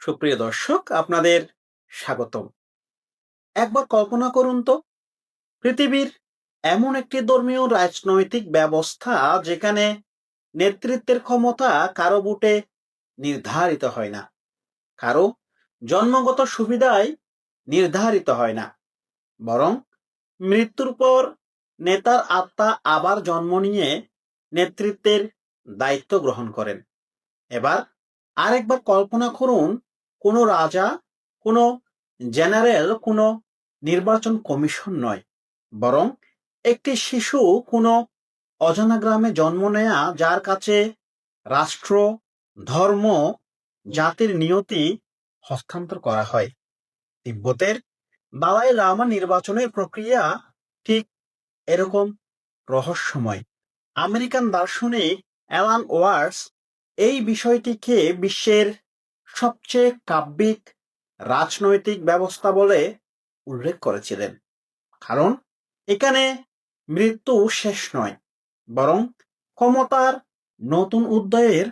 সুপ্রিয় দর্শক, আপনাদের স্বাগতম। একবার কল্পনা করুন তো, পৃথিবীর এমন একটি ধর্মীয় রাজনৈতিক ব্যবস্থা যেখানে নেতৃত্বের ক্ষমতা কারও বুটে নির্ধারিত হয় না, কারও জন্মগত সুবিধায় নির্ধারিত হয় না, বরং মৃত্যুর পর নেতার আত্মা আবার জন্ম নিয়ে নেতৃত্বের দায়িত্ব গ্রহণ করেন। এবার আরেকবার কল্পনা করুন কোনো রাজা, কোনো জেনারেল, কোনো নির্বাচন কমিশন নয়। বরং একটি শিশু কোনো অজানা গ্রামে জন্ম নেয়া, যার কাছে রাষ্ট্র, ধর্ম, জাতির নিয়তি হস্তান্তর করা হয়। তিব্বতের দালাই লামা নির্বাচনের প্রক্রিয়া ঠিক এরকম রহস্যময়। আমেরিকান দার্শনিক অ্যালান ওয়ার্স এই বিষয়টিকে বিশ্বের সবচেয়ে কাব্যিক রাজনৈতিক ব্যবস্থা বলে উল্লেখ করেছিলেন। কারণ এখানে মৃত্যু শেষ নয়, বরং ক্ষমতার নতুন উদয়ের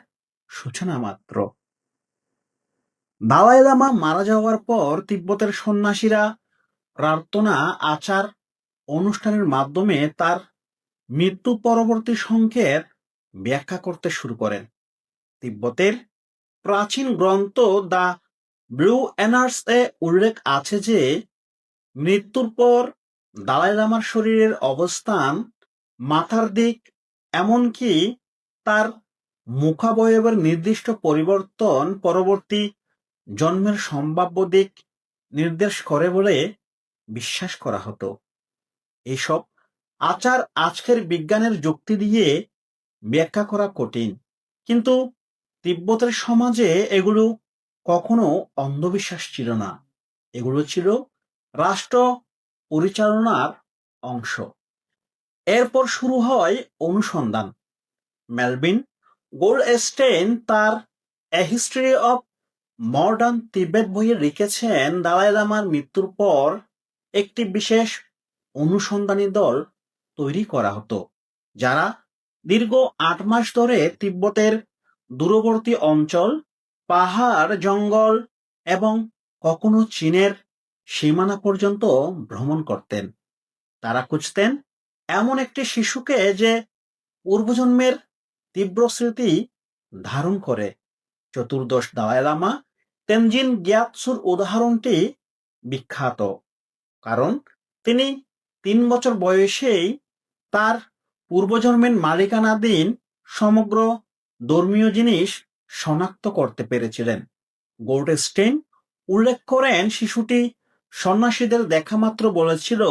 সূচনা মাত্র। দালাই লামা মারা যাওয়ার পর তিব্বতের সন্ন্যাসীরা প্রার্থনা, আচার, অনুষ্ঠানের মাধ্যমে তার মৃত্যু পরবর্তী সংকেত ব্যাখ্যা করতে শুরু করেন। তিব্বতের প্রাচীন গ্রন্থ দ্য ব্লু অ্যানার্স এ উল্লেখ আছে যে, মৃত্যুর পর দালাই লামার শরীরের অবস্থান মাথার দিক, এমনকি তার মুখাবয়বের নির্দিষ্ট পরিবর্তন পরবর্তী জন্মের সম্ভাব্য দিক নির্দেশ করে বলে বিশ্বাস করা হতো। এইসব আচার আজকের বিজ্ঞানের যুক্তি দিয়ে ব্যাখ্যা করা কঠিন। কিন্তু তিব্বতের সমাজে এগুলো কখনো অন্ধবিশ্বাস ছিল না। এগুলো ছিল রাষ্ট্র পরিচালনার অংশ। এরপর শুরু হয় অনুসন্ধান। মেলভিন গোল্ডস্টেইন তার a history of modern Tibet বইয়ে লিখেছেন, দালাই লামার মৃত্যুর পর একটি বিশেষ অনুসন্ধানী দল তৈরি করা হতো, যারা দীর্ঘ আট মাস ধরে তিব্বতের দূরবর্তী অঞ্চল, পাহাড়, জঙ্গল এবং কখনো চীনের সীমানা পর্যন্ত ভ্রমণ করতেন। তারা খুঁজতেন এমন একটি শিশুকে যে পূর্বজন্মের তীব্র স্মৃতি ধারণ করে। চতুর্দশ দালাই লামা তেনজিন গ্যাতসুর উদাহরণটি বিখ্যাত, কারণ তিনি তিন বছর বয়সেই তার পূর্বজন্মের মালিকানাধীন সমগ্র ধর্মীয় জিনিস শনাক্ত করতে পেরেছিলেন। গোল্ডস্টেইন উল্লেখ করেন, শিশুটি সন্ন্যাসীদের দেখা মাত্র বলেছিল,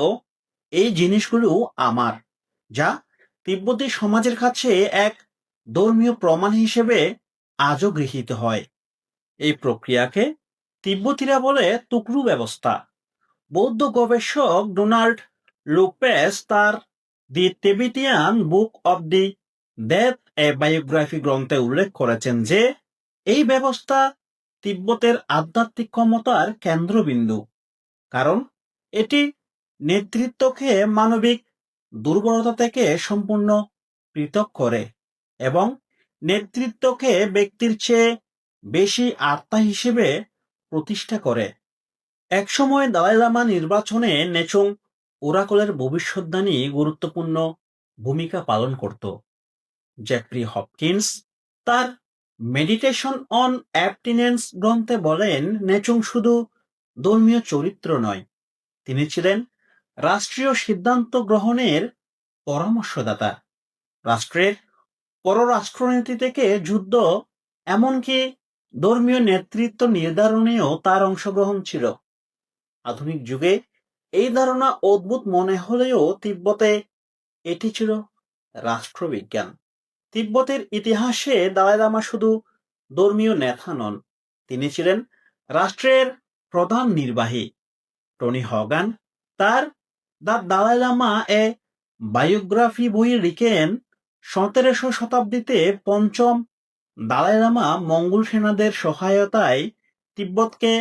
এই জিনিসগুলো আমার, যা তিব্বতী সমাজের কাছে এক ধর্মীয় প্রমাণ হিসেবে আজও গৃহীত হয়। এই প্রক্রিয়াকে তিব্বতীরা বলে টুকরু ব্যবস্থা। বৌদ্ধ গবেষক ডোনাল্ড লুপেস তার the Tibetan book of the death biography গ্রন্থে উল্লেখ করেছেন যে, এই ব্যবস্থা তিব্বতের আধ্যাত্মিক ক্ষমতার কেন্দ্রবিন্দু। কারণ এটি নেতৃত্বকে মানবিক দুর্বলতা থেকে সম্পূর্ণ পৃথক করে এবং নেতৃত্বকে ব্যক্তির চেয়ে বেশি আত্মা হিসেবে প্রতিষ্ঠা করে। একসময় দালাই লামা নির্বাচনে নেচুং ওরাকলের ভবিষ্যৎবাণী গুরুত্বপূর্ণ ভূমিকা পালন করত। জ্যাফ্রি হপকিন্স তার মেডিটেশন অন অ্যাবটিনেন্স গ্রন্থে বলেন, নেচুং শুধু ধর্মীয় চরিত্র নয়। তিনি ছিলেন রাষ্ট্রীয় সিদ্ধান্ত গ্রহণের পরামর্শদাতা। রাষ্ট্রের পররাষ্ট্রনীতি থেকে যুদ্ধ, এমনকি ধর্মীয় নেতৃত্ব নির্ধারণেও তার অংশগ্রহণ ছিল। আধুনিক যুগে এই ধারণা অদ্ভুত মনে হলেও তিব্বতে এটি ছিল রাষ্ট্রবিজ্ঞান। তিব্বতের ইতিহাসে দালাই লামা শুধু ধর্মীয় নেতা নন, তিনি ছিলেন রাষ্ট্রের প্রধান নির্বাহী। টনি হগান তার the Dalai Lama a biography বই লিখেন সতেরোশো শতাব্দীতে পঞ্চম দালাই লামা মঙ্গল সেনাদের সহায়তায় তিব্বতকে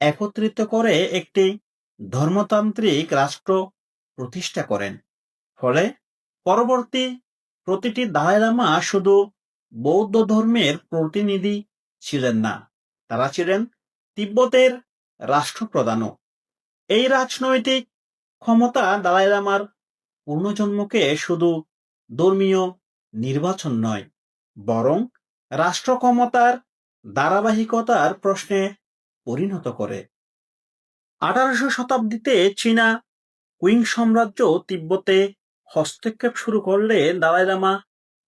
একত্রিত করে একটি ধর্মতান্ত্রিক রাষ্ট্র প্রতিষ্ঠা করেন। ফলে পরবর্তী প্রতিটি দালাই লামা শুধু বৌদ্ধ ধর্মের প্রতিনিধি ছিলেন না, তারা ছিলেন তিব্বতের রাষ্ট্রপ্রধানও। এই রাজনৈতিক ক্ষমতা দালাই লামার পূর্ণজন্মকে শুধু ধর্মীয় নির্বাচন নয়, বরং রাষ্ট্র ক্ষমতার ধারাবাহিকতার প্রশ্নে পরিণত করে। আঠারোশো শতাব্দীতে চীনা কুইং সাম্রাজ্য তিব্বতে হস্তক্ষেপ শুরু করলে দালাই লামা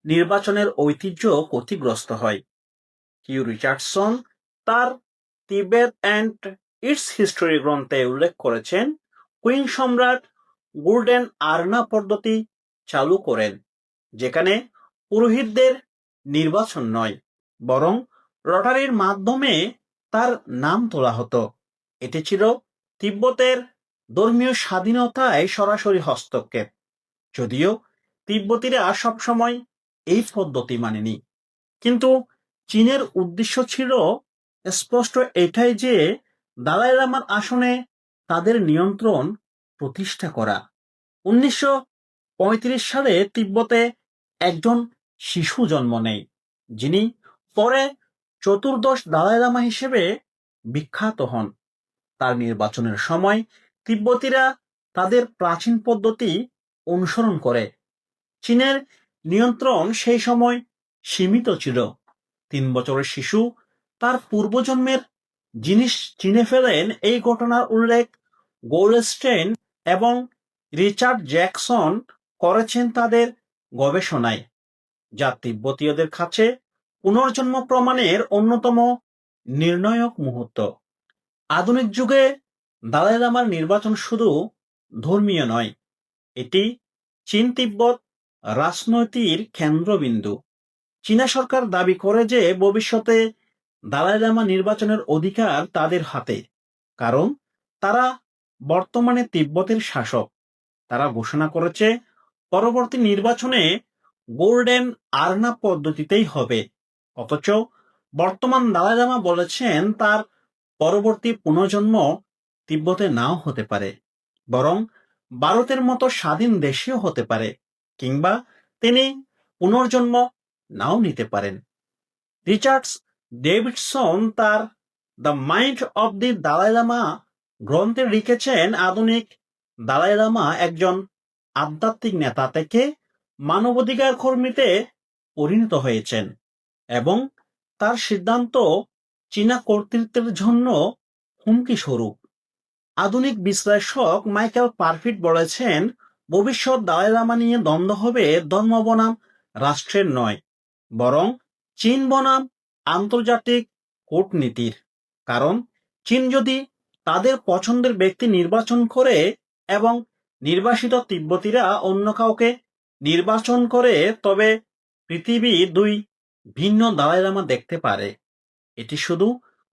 নির্বাচনের ঐতিহ্য ক্ষতিগ্রস্ত হয়। কিউ রিচার্ডসন তার তিবেত অ্যান্ড ইটস হিস্টোরি গ্রন্থে উল্লেখ করেছেন কুইং সম্রাট গোল্ডেন আর্না পদ্ধতি চালু করেন, যেখানে পুরোহিতদের নির্বাচন নয়, বরং লটারির মাধ্যমে তার নাম তোলা হতো। এটি ছিল তিব্বতের ধর্মীয় স্বাধীনতায় সরাসরি হস্তক্ষেপ। যদিও তিব্বতীরা সবসময় এই পদ্ধতি মানেনি। কিন্তু চীনের উদ্দেশ্য ছিল স্পষ্ট এটাই যে দালাই লামার আসনে তাদের নিয়ন্ত্রণ প্রতিষ্ঠা করা। উনিশশো পঁয়ত্রিশ সালে তিব্বতে একজন শিশু জন্ম নেয়, যিনি পরে চতুর্দশ দালাই লামা হিসেবে বিখ্যাত হন। তার নির্বাচনের সময় তিব্বতীরা তাদের প্রাচীন পদ্ধতি অনুসরণ করে। চীনের নিয়ন্ত্রণ সেই সময় সীমিত ছিল। তিন বছরের শিশু তার পূর্বজন্মের জিনিস চিনে ফেলেন এই ঘটনার উল্লেখ গোল্ডস্টেন এবং রিচার্ড জ্যাকসন করেছেন তাদের গবেষণায়, যা তিব্বতীয়দের কাছে পুনর্জন্ম প্রমাণের অন্যতম নির্ণায়ক মুহূর্ত। আধুনিক যুগে দালাই লামার নির্বাচন শুধু ধর্মীয় নয় এটি চীন তিব্বত রাজনৈতিক কেন্দ্রবিন্দু। চীনা সরকার দাবি করে যে ভবিষ্যতে দালাই লামা নির্বাচনের অধিকার তাদের হাতে, কারণ তারা বর্তমানে তিব্বতের শাসক। তারা ঘোষণা করেছে, পরবর্তী নির্বাচনে গোল্ডেন আর্না পদ্ধতিতেই হবে। অথচ বর্তমান দালাই লামা বলেছেন, তার পরবর্তী পুনর্জন্ম তিব্বতে নাও হতে পারে। বরং ভারতের মতো স্বাধীন দেশেও হতে পারে, কিংবা তিনি পুনর্জন্ম নাও নিতে পারেন। রিচার্ডস ডেভিডসন তার the mind of the Dalai Lama গ্রন্থে লিখেছেন, আধুনিক দালাই লামা একজন আধ্যাত্মিক নেতা থেকে মানবাধিকার কর্মীতে পরিণত হয়েছেন এবং তার সিদ্ধান্ত চীনা কর্তৃত্বের জন্য হুমকি স্বরূপ আধুনিক বিশ্লেষক মাইকেল পারফিট বলেছেন, ভবিষ্যৎ দালাই লামা নিয়ে দ্বন্দ্ব হবে ধর্ম বনাম, রাষ্ট্রের নয়, বরং চীন বনাম, আন্তর্জাতিক কূটনীতির। কারণ চীন যদি তাদের পছন্দের ব্যক্তি নির্বাচন করে এবং নির্বাসিত তিব্বতীরা অন্য কাউকে নির্বাচন করে, তবে পৃথিবী দুই ভিন্ন দালাই লামা দেখতে পারে। এটি শুধু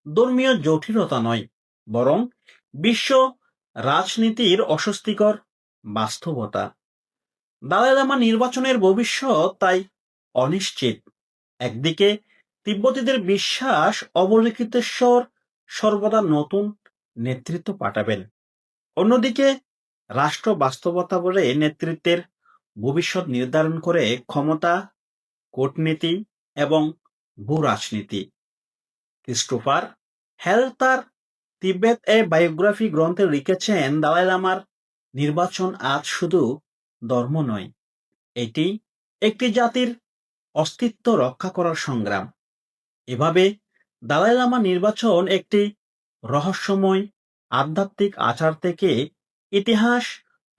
ধর্মীয় জটিলতা নয়, বরং বিশ্ব রাজনীতির অস্বস্তিকর বাস্তবতা। দালাই লামা নির্বাচনের ভবিষ্যৎ তাই অনিশ্চিত। একদিকে তিব্বতীদের বিশ্বাস অবলিখিতেশ্বর সর্বদা নতুন নেতৃত্ব পাঠাবেন। অন্যদিকে রাষ্ট্র বাস্তবতা বলে নেতৃত্বের ভবিষ্যৎ নির্ধারণ করে ক্ষমতা, কূটনীতি এবং ভূ রাজনীতি ক্রিস্টোফার হেল তার তিব্বত এ বায়োগ্রাফি গ্রন্থে লিখেছেন দালাই লামার নির্বাচন আজ শুধু ধর্ম নয়, এটি একটি জাতির অস্তিত্ব রক্ষা করার সংগ্রাম। এভাবে দালাই লামা নির্বাচন একটি রহস্যময়, আধ্যাত্মিক আচার থেকে ইতিহাস,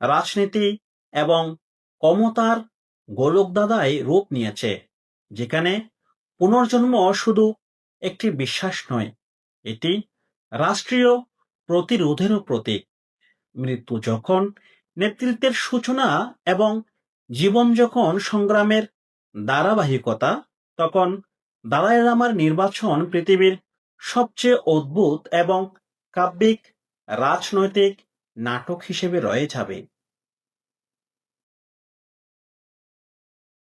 রাজনীতি এবং ক্ষমতার গোলকদাদায় রূপ নিয়েছে, যেখানে পুনর্জন্ম শুধু একটি বিশ্বাস নয়, এটি রাষ্ট্রীয় প্রতিরোধেরও প্রতীক। মৃত্যু যখন নেতৃত্বের সূচনা এবং জীবন যখন সংগ্রামের ধারাবাহিকতা, তখন দালাই লামার নির্বাচন পৃথিবীর সবচেয়ে অদ্ভুত এবং কাব্যিক রাজনৈতিক নাটক হিসেবে রয়ে যাবে।